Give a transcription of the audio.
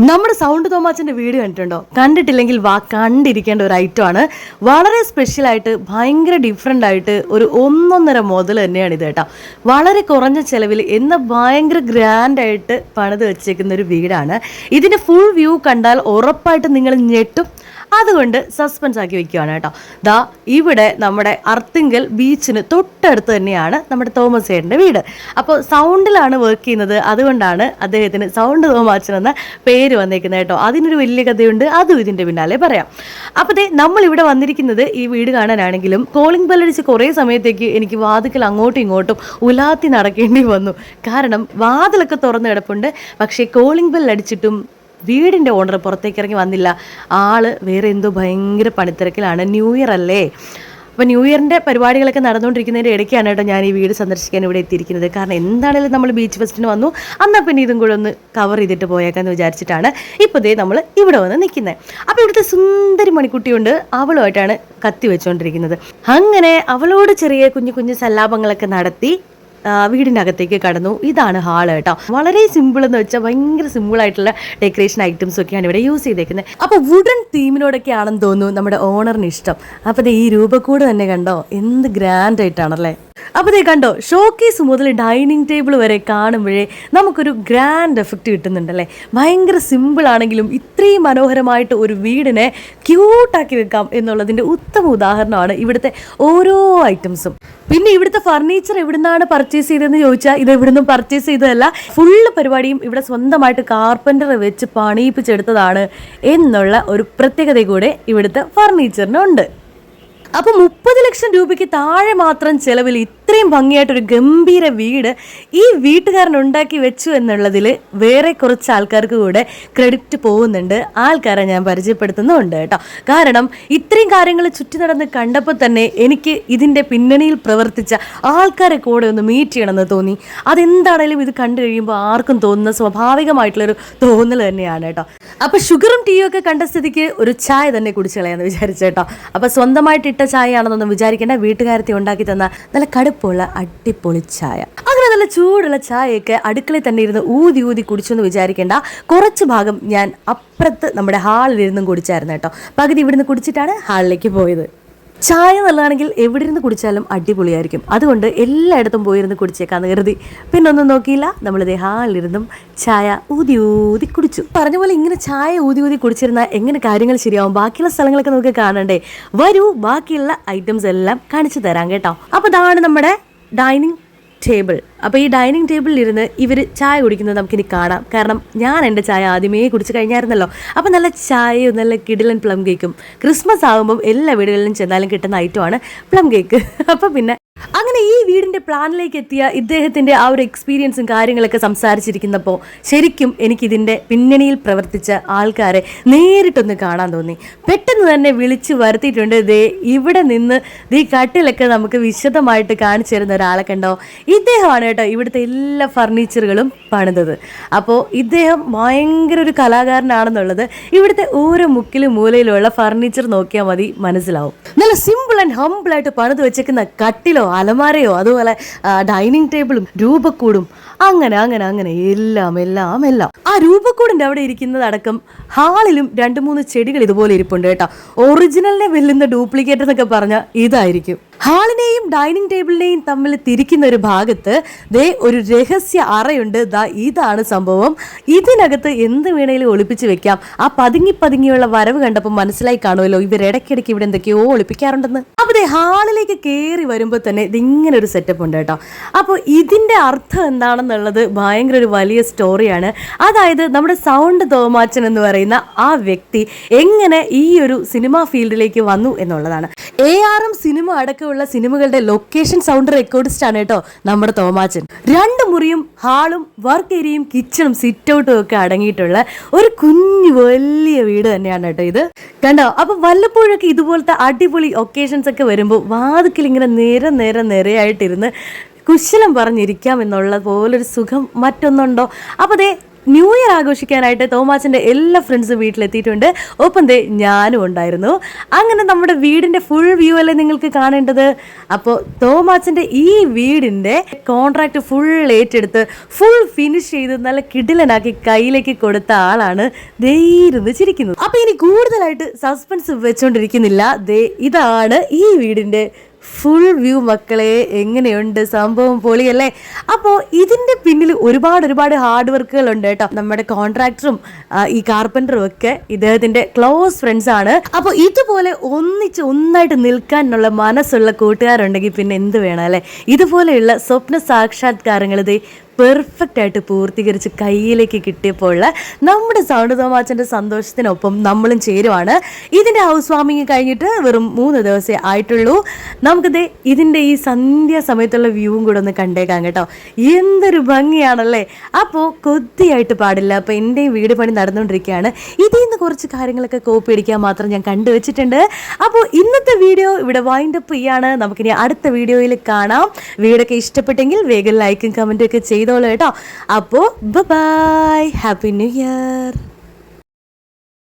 നമ്മുടെ sound തോമാച്ചന്റെ video കണ്ടിട്ടുണ്ടോ? കണ്ടിട്ടില്ലെങ്കിൽ വാ കണ്ടിരിക്കേണ്ട ഒരു ഐറ്റം ആണ്. വളരെ സ്പെഷ്യൽ ആയിട്ട് ഭയങ്കര ഡിഫറെന്റ് ആയിട്ട് ഒരു ഒന്നൊന്നര മുതൽ തന്നെയാണ് ഇത് കേട്ടോ. വളരെ കുറഞ്ഞ ചെലവിൽ എന്ന ഭയങ്കര ഗ്രാൻഡ് ആയിട്ട് പണിത് വെച്ചേക്കുന്ന ഒരു വീടാണ്. ഇതിന്റെ ഫുൾ വ്യൂ കണ്ടാൽ ഉറപ്പായിട്ട് നിങ്ങൾ ഞെട്ടും. അതുകൊണ്ട് സസ്പെൻസ് ആക്കി വെക്കുകയാണ് കേട്ടോ. ദാ ഇവിടെ നമ്മുടെ അർത്തിങ്കൽ ബീച്ചിന് തൊട്ടടുത്ത് തന്നെയാണ് നമ്മുടെ തോമസ് ചേട്ടന്റെ വീട്. അപ്പോൾ സൗണ്ടിലാണ് വർക്ക് ചെയ്യുന്നത്. അതുകൊണ്ടാണ് അദ്ദേഹത്തിന് സൗണ്ട് തോമാച്ചൻ എന്ന പേര് വന്നേക്കുന്നത് കേട്ടോ. അതിനൊരു വലിയ കഥയുണ്ട്. അതും ഇതിന്റെ പിന്നാലെ പറയാം. അപ്പോൾ ദേ നമ്മൾ ഇവിടെ വന്നിരിക്കുന്നത് ഈ വീട് കാണാനാണെങ്കിലും കോളിംഗ് ബെല്ലടിച്ച് കുറേ സമയത്തേക്ക് എനിക്ക് വാതിക്കൽ അങ്ങോട്ടും ഇങ്ങോട്ടും ഉലാത്തി നടക്കേണ്ടി വന്നു. കാരണം വാതിലൊക്കെ തുറന്ന് കിടപ്പുണ്ട്. പക്ഷേ കോളിംഗ് ബെല്ലടിച്ചിട്ടും വീടിന്റെ ഓണർ പുറത്തേക്ക് ഇറങ്ങി വന്നില്ല. ആൾ വേറെ എന്തോ ഭയങ്കര പണിത്തിരക്കിലാണ്. ന്യൂ ഇയർ അല്ലേ? അപ്പോൾ ന്യൂ ഇയറിന്റെ പരിപാടികളൊക്കെ നടന്നുകൊണ്ടിരിക്കുന്നതിന്റെ ഇടയ്ക്കാണ് കേട്ടോ ഞാൻ ഈ വീട് സന്ദർശിക്കാൻ ഇവിടെ എത്തിയിരിക്കുന്നത്. കാരണം എന്താണെങ്കിലും നമ്മൾ ബീച്ച് ഫെസ്റ്റിന് വന്നു. എന്നാൽ പിന്നെ ഇതും കൂടെ ഒന്ന് കവർ ചെയ്തിട്ട് പോയേക്കാന്ന് വിചാരിച്ചിട്ടാണ് ഇപ്പോൾ ഇതേ നമ്മൾ ഇവിടെ വന്ന് നിൽക്കുന്നത് അപ്പോൾ ഇവിടുത്തെ സുന്ദരി മണിക്കുട്ടിയുണ്ട്. അവളുമായിട്ടാണ് കത്തി വെച്ചുകൊണ്ടിരിക്കുന്നത് അങ്ങനെ അവളോട് ചെറിയ കുഞ്ഞു കുഞ്ഞു സല്ലാപങ്ങളൊക്കെ നടത്തി വീടിനകത്തേക്ക് കടന്നു. ഇതാണ് ഹാൾ കേട്ടോ. വളരെ സിമ്പിൾ എന്ന് വെച്ചാൽ ഭയങ്കര സിമ്പിൾ ആയിട്ടുള്ള ഡെക്കറേഷൻ ഐറ്റംസ് ഒക്കെയാണ് ഇവിടെ യൂസ് ചെയ്തേക്കുന്നത്. അപ്പോൾ വുഡൻ തീമിനോടൊക്കെ ആണെന്ന് തോന്നുന്നു നമ്മുടെ ഓണറിന് ഇഷ്ടം. അപ്പോൾ ഈ രൂപക്കൂട് തന്നെ കണ്ടോ? എന്ത് ഗ്രാൻഡ് ആയിട്ടാണല്ലേ അപ്പോൾ ദേ കണ്ടോ? ഷോക്കേസ് മുതൽ ഡൈനിങ് ടേബിൾ വരെ കാണുമ്പോഴേ നമുക്കൊരു ഗ്രാൻഡ് എഫക്റ്റ് കിട്ടുന്നുണ്ടല്ലേ ഭയങ്കര സിമ്പിൾ ആണെങ്കിലും ഇത്രയും മനോഹരമായിട്ട് ഒരു വീടിനെ ക്യൂട്ടാക്കി വെക്കാം എന്നുള്ളതിന്റെ ഉത്തമ ഉദാഹരണമാണ് ഇവിടുത്തെ ഓരോ ഐറ്റംസും പിന്നെ ഇവിടുത്തെ ഫർണിച്ചർ എവിടുന്നാണ് പർച്ചേസ് ചെയ്തതെന്ന് ചോദിച്ചാൽ ഇത് ഇവിടുന്ന് പർച്ചേസ് ചെയ്തതല്ല ഫുള്ള് പരിപാടിയും ഇവിടെ സ്വന്തമായിട്ട് കാർപ്പന്റർ വെച്ച് പണിയിപ്പിച്ചെടുത്തതാണ് എന്നുള്ള ഒരു പ്രത്യേകത കൂടെ ഇവിടുത്തെ ഫർണിച്ചറിനുണ്ട് അപ്പൊ മുപ്പത് ലക്ഷം രൂപയ്ക്ക് താഴെ മാത്രം ചെലവിൽ ഇത്രയും ഭംഗിയായിട്ടൊരു ഗംഭീര വീട് ഈ വീട്ടുകാരൻ ഉണ്ടാക്കി വെച്ചു എന്നുള്ളതിൽ വേറെ കുറച്ച് ആൾക്കാർക്ക് കൂടെ ക്രെഡിറ്റ് പോകുന്നുണ്ട്. ആൾക്കാരെ ഞാൻ പരിചയപ്പെടുത്തുന്നുണ്ട് കേട്ടോ. കാരണം ഇത്രയും കാര്യങ്ങൾ ചുറ്റി നടന്ന് കണ്ടപ്പോൾ തന്നെ എനിക്ക് ഇതിന്റെ പിന്നണിയിൽ പ്രവർത്തിച്ച ആൾക്കാരെ കൂടെ ഒന്ന് മീറ്റ് ചെയ്യണമെന്ന് തോന്നി. അതെന്താണേലും ഇത് കണ്ടു കഴിയുമ്പോൾ ആർക്കും തോന്നുന്ന സ്വാഭാവികമായിട്ടുള്ളൊരു തോന്നൽ തന്നെയാണ് കേട്ടോ. അപ്പോൾ ഷുഗറും ടീയും ഒക്കെ കണ്ട സ്ഥിതിക്ക് ഒരു ചായ തന്നെ കുടിച്ചു കളയാന്ന് വിചാരിച്ചേട്ടോ അപ്പൊ സ്വന്തമായിട്ട് ചായയാണെന്നൊന്നും വിചാരിക്കേണ്ട വീട്ടുകാരത്തി ഉണ്ടാക്കി തന്ന നല്ല കടുപ്പുള്ള അടിപൊളി ചായ. അങ്ങനെ നല്ല ചൂടുള്ള ചായയൊക്കെ അടുക്കളയിൽ തന്നെ ഇരുന്ന് ഊതി ഊതി കുടിച്ചെന്ന് വിചാരിക്കേണ്ട കുറച്ച് ഭാഗം ഞാൻ അപ്പുറത്ത് നമ്മുടെ ഹാളിലിരുന്നും കുടിച്ചായിരുന്നു കേട്ടോ. പകുതി ഇവിടുന്ന് കുടിച്ചിട്ടാണ് ഹാളിലേക്ക് പോയത്. ചായ നല്ലതാണെങ്കിൽ എവിടെ ഇരുന്ന് കുടിച്ചാലും അടിപൊളിയായിരിക്കും. അതുകൊണ്ട് എല്ലായിടത്തും പോയിരുന്ന് കുടിച്ചേക്കാന്ന് കരുതി. പിന്നെ ഒന്നും നോക്കിയില്ല. നമ്മളിത് ഹാളിലിരുന്നും ചായ ഊതി ഊതി കുടിച്ചു. പറഞ്ഞ പോലെ ഇങ്ങനെ ചായ ഊതി ഊതി കുടിച്ചിരുന്നാൽ എങ്ങനെ കാര്യങ്ങൾ ശരിയാവും? ബാക്കിയുള്ള സ്ഥലങ്ങളൊക്കെ നമുക്ക് കാണണ്ടേ? വരൂ ബാക്കിയുള്ള ഐറ്റംസ് എല്ലാം കാണിച്ചു തരാം കേട്ടോ. അപ്പോൾ ഇതാണ് നമ്മുടെ ഡൈനിങ് ടേബിൾ അപ്പോൾ ഈ ഡൈനിങ് ടേബിളിൽ ഇരുന്ന് ഇവർ ചായ കുടിക്കുന്നത് നമുക്കിനി കാണാം. കാരണം ഞാൻ എന്റെ ചായ ആദ്യമേ കുടിച്ച് കഴിഞ്ഞായിരുന്നല്ലോ. അപ്പോൾ നല്ല ചായയും നല്ല കിടിലൻ പ്ലം കേക്കും ക്രിസ്മസ് ആകുമ്പം എല്ലാ വീടുകളിലും ചെന്നാലും കിട്ടുന്ന ഐറ്റമാണ് പ്ലം കേക്ക് അപ്പോൾ പിന്നെ അങ്ങനെ ഈ വീടിന്റെ പ്ലാനിലേക്ക് എത്തിയ ഇദ്ദേഹത്തിന്റെ ആ ഒരു എക്സ്പീരിയൻസും കാര്യങ്ങളൊക്കെ സംസാരിച്ചിരിക്കുന്നപ്പോൾ ശരിക്കും എനിക്ക് ഇതിന്റെ പിന്നണിയിൽ പ്രവർത്തിച്ച ആൾക്കാരെ നേരിട്ടൊന്ന് കാണാൻ തോന്നി. പെട്ടെന്ന് തന്നെ വിളിച്ചു വരുത്തിയിട്ടുണ്ട്. ദേ ഇവിടെ നിന്ന് ദീ കട്ടിലൊക്കെ നമുക്ക് വിശദമായിട്ട് കാണിച്ചു തരുന്ന ഒരാളെ കണ്ടോ? ഇദ്ദേഹമാണ് കേട്ടോ ഇവിടുത്തെ എല്ലാ ഫർണിച്ചറുകളും പണിതത്. അപ്പോൾ ഇദ്ദേഹം ഭയങ്കര ഒരു കലാകാരനാണെന്നുള്ളത് ഇവിടുത്തെ ഓരോ മുക്കിലും മൂലയിലുള്ള ഫർണിച്ചർ നോക്കിയാൽ മതി മനസ്സിലാവും. നല്ല സിമ്പിൾ ആൻഡ് ഹംബിൾ ആയിട്ട് പണിത് വെച്ചേക്കുന്ന കട്ടിലോ അലമാരയോ അതുപോലെ ഡൈനിങ് ടേബിളും രൂപക്കൂടും അങ്ങനെ അങ്ങനെ അങ്ങനെ എല്ലാം എല്ലാം എല്ലാം. ആ രൂപക്കൂടിന്റെ അവിടെ ഇരിക്കുന്നതടക്കം ഹാളിലും രണ്ട് മൂന്ന് ചെടികൾ ഇതുപോലെ ഇരിപ്പുണ്ട് കേട്ടോ. ഒറിജിനലിനെ വെല്ലുന്ന ഡ്യൂപ്ലിക്കേറ്റ് എന്നൊക്കെ പറഞ്ഞാൽ ഇതായിരിക്കും. ഹാളിനെയും ഡൈനിങ് ടേബിളിനെയും തമ്മിൽ തിരിക്കുന്ന ഒരു ഭാഗത്ത് ദേ ഒരു രഹസ്യ അറയുണ്ട്. ദാ ഇതാണ് സംഭവം. ഇതിനകത്ത് എന്ത് വേണേലും ഒളിപ്പിച്ച് വെക്കാം. ആ പതുങ്ങി പതുങ്ങിയുള്ള വരവ് കണ്ടപ്പോൾ മനസ്സിലായി കാണുമല്ലോ ഇവർ ഇടയ്ക്കിടയ്ക്ക് ഇവിടെ എന്തൊക്കെയോ ഒളിപ്പിക്കാറുണ്ടെന്ന്. അപ്പോൾ ദേ ഹാളിലേക്ക് കയറി വരുമ്പോൾ തന്നെ ഇതിങ്ങനെ ഒരു സെറ്റപ്പ് ഉണ്ട് കേട്ടോ. അപ്പോൾ ഇതിന്റെ അർത്ഥം എന്താണെന്നുള്ളത് ഭയങ്കര ഒരു വലിയ സ്റ്റോറിയാണ് അതായത് നമ്മുടെ സൗണ്ട് തോമാച്ചൻ എന്ന് പറയുന്ന ആ വ്യക്തി എങ്ങനെ ഈ ഒരു സിനിമാ ഫീൽഡിലേക്ക് വന്നു എന്നുള്ളതാണ്. എ ആർ എം സിനിമ അടക്കമുള്ള സിനിമകളുടെ ലൊക്കേഷൻ സൗണ്ട് റെക്കോർഡിസ്റ്റ് ആണ് കേട്ടോ നമ്മുടെ തോമാച്ചൻ. രണ്ട് മുറിയും ഹാളും വർക്ക് ഏരിയയും കിച്ചണും സിറ്റ് ഔട്ടും ഒക്കെ അടങ്ങിയിട്ടുള്ള ഒരു കുഞ്ഞു വലിയ വീട് തന്നെയാണ് കേട്ടോ ഇത്. കണ്ടോ? അപ്പൊ വല്ലപ്പോഴൊക്കെ ഇതുപോലത്തെ അടിപൊളി ഒക്കേഷൻസ് ഒക്കെ വരുമ്പോൾ വാതുക്കിൽ ഇങ്ങനെ നേരെ നേരെ നിരയായിട്ടിരുന്ന് കുശലം പറഞ്ഞിരിക്കാം എന്നുള്ള പോലൊരു സുഖം മറ്റൊന്നുണ്ടോ? അപ്പോൾ ദേ ന്യൂ ഇയർ ആഘോഷിക്കാനായിട്ട് തോമാച്ചന്റെ എല്ലാ ഫ്രണ്ട്സും വീട്ടിലെത്തിയിട്ടുണ്ട്. ഒപ്പം ദേ ഞാനും ഉണ്ടായിരുന്നു. അങ്ങനെ നമ്മുടെ വീടിന്റെ ഫുൾ വ്യൂ അല്ലേ നിങ്ങൾക്ക് കാണേണ്ടത്? അപ്പോൾ തോമാച്ചന്റെ ഈ വീടിന്റെ കോൺട്രാക്ട് ഫുൾ ഏറ്റെടുത്ത് ഫുൾ ഫിനിഷ് ചെയ്ത് നല്ല കിടിലനാക്കി കയ്യിലേക്ക് കൊടുത്ത ആളാണ് ദൈരുന്ന് ചിരിക്കുന്നത്. അപ്പോൾ ഇനി കൂടുതലായിട്ട് സസ്പെൻസ് വെച്ചുകൊണ്ടിരിക്കുന്നില്ല ദേ ഇതാണ് ഈ വീടിന്റെ ഫുൾ വ്യൂ മക്കളെ എങ്ങനെയുണ്ട്? സംഭവം പൊളിയല്ലേ? അപ്പോൾ ഇതിന്റെ പിന്നിൽ ഒരുപാട് ഒരുപാട് ഹാർഡ് വർക്കുകൾ ഉണ്ട് കേട്ടോ. നമ്മുടെ കോൺട്രാക്ടറും ഈ കാർപ്പന്ററും ഒക്കെ ഇദ്ദേഹത്തിന്റെ ക്ലോസ് ഫ്രണ്ട്സ് ആണ്. അപ്പോൾ ഇതുപോലെ ഒന്നിച്ച് ഒന്നായിട്ട് നിൽക്കാനുള്ള മനസ്സുള്ള കൂട്ടുകാരുണ്ടെങ്കിൽ പിന്നെ എന്ത് വേണം അല്ലേ? ഇതുപോലെയുള്ള സ്വപ്ന സാക്ഷാത്കാരങ്ങൾ ഇത് പെർഫെക്റ്റ് ആയിട്ട് പൂർത്തീകരിച്ച് കയ്യിലേക്ക് കിട്ടിയപ്പോൾ നമ്മുടെ സൗണ്ട് തോമാച്ചന്റെ സന്തോഷത്തിനൊപ്പം നമ്മളും ചേരുവാണ്. ഇതിന്റെ ഹൗസ് വാമിങ് കഴിഞ്ഞിട്ട് വെറും മൂന്ന് ദിവസമേ ആയിട്ടുള്ളൂ. നമുക്കിത് ഇതിന്റെ ഈ സന്ധ്യ സമയത്തുള്ള വ്യൂവും കൂടെ ഒന്ന് കണ്ടേക്കാം കേട്ടോ. എന്തൊരു ഭംഗിയാണല്ലേ? അപ്പോൾ കൊതിയായിട്ട് പാടില്ല. അപ്പോൾ എന്റെയും വീട് പണി നടന്നുകൊണ്ടിരിക്കുകയാണ്. ഇതിൽ നിന്ന് കുറച്ച് കാര്യങ്ങളൊക്കെ കോപ്പി അടിക്കാൻ മാത്രം ഞാൻ കണ്ടുവച്ചിട്ടുണ്ട് അപ്പോൾ ഇന്നത്തെ വീഡിയോ ഇവിടെ വൈൻഡപ്പ് ചെയ്യാണ്. നമുക്കിനി അടുത്ത വീഡിയോയിൽ കാണാം. വീടൊക്കെ ഇഷ്ടപ്പെട്ടെങ്കിൽ വേഗം ലൈക്കും കമന്റും ഒക്കെ ചെയ്തോളൂ കേട്ടോ. അപ്പോൾ ബൈ ഹാപ്പി ന്യൂ ഇയർ